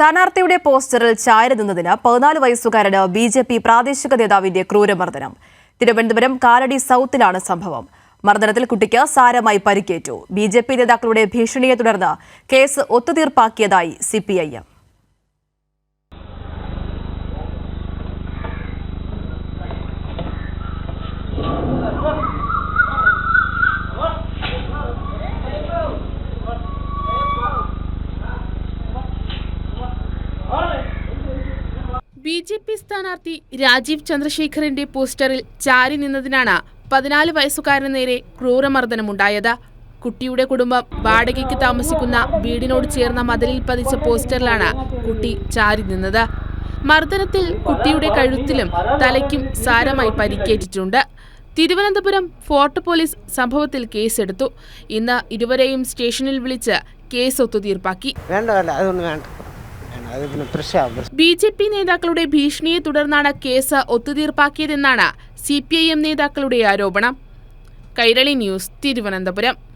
സ്ഥാനാർത്ഥിയുടെ പോസ്റ്ററിൽ ചാരി നിന്നതിന് പതിനാല് വയസ്സുകാരന് ബി ജെ പി പ്രാദേശിക നേതാവിന്റെ ക്രൂരമർദ്ദനം. തിരുവനന്തപുരം കാലടി സൗത്തിലാണ് സംഭവം. മർദ്ദനത്തിൽ കുട്ടിക്ക് സാരമായി പരിക്കേറ്റു. ബി നേതാക്കളുടെ ഭീഷണിയെ തുടർന്ന് കേസ് ഒത്തുതീർപ്പാക്കിയതായി സിപിഐഎം ബി ജെ പി സ്ഥാനാർത്ഥി രാജീവ് ചന്ദ്രശേഖറിന്റെ പോസ്റ്ററിൽ ചാരി നിന്നതിനാണ് പതിനാല് വയസ്സുകാരന് നേരെ ക്രൂരമർദ്ദനമുണ്ടായത്. കുട്ടിയുടെ കുടുംബം വാടകയ്ക്ക് താമസിക്കുന്ന വീടിനോട് ചേർന്ന മതിലിൽ പതിച്ച പോസ്റ്ററിലാണ് കുട്ടി ചാരി നിന്നത്. മർദ്ദനത്തിൽ കുട്ടിയുടെ കഴുത്തിലും തലയ്ക്കും സാരമായി പരിക്കേറ്റിട്ടുണ്ട്. തിരുവനന്തപുരം ഫോർട്ട് പോലീസ് സംഭവത്തിൽ കേസെടുത്തു. ഇന്ന് ഇരുവരെയും സ്റ്റേഷനിൽ വിളിച്ച് കേസ് ഒത്തുതീർപ്പാക്കി. വേണ്ട വേണ്ട അതൊന്നും വേണ്ട. ബി ജെ പി നേതാക്കളുടെ ഭീഷണിയെ തുടർന്നാണ് കേസ് ഒത്തുതീർപ്പാക്കിയതെന്നാണ് സി പി ഐ എം നേതാക്കളുടെ ആരോപണം. കൈരളി ന്യൂസ് തിരുവനന്തപുരം.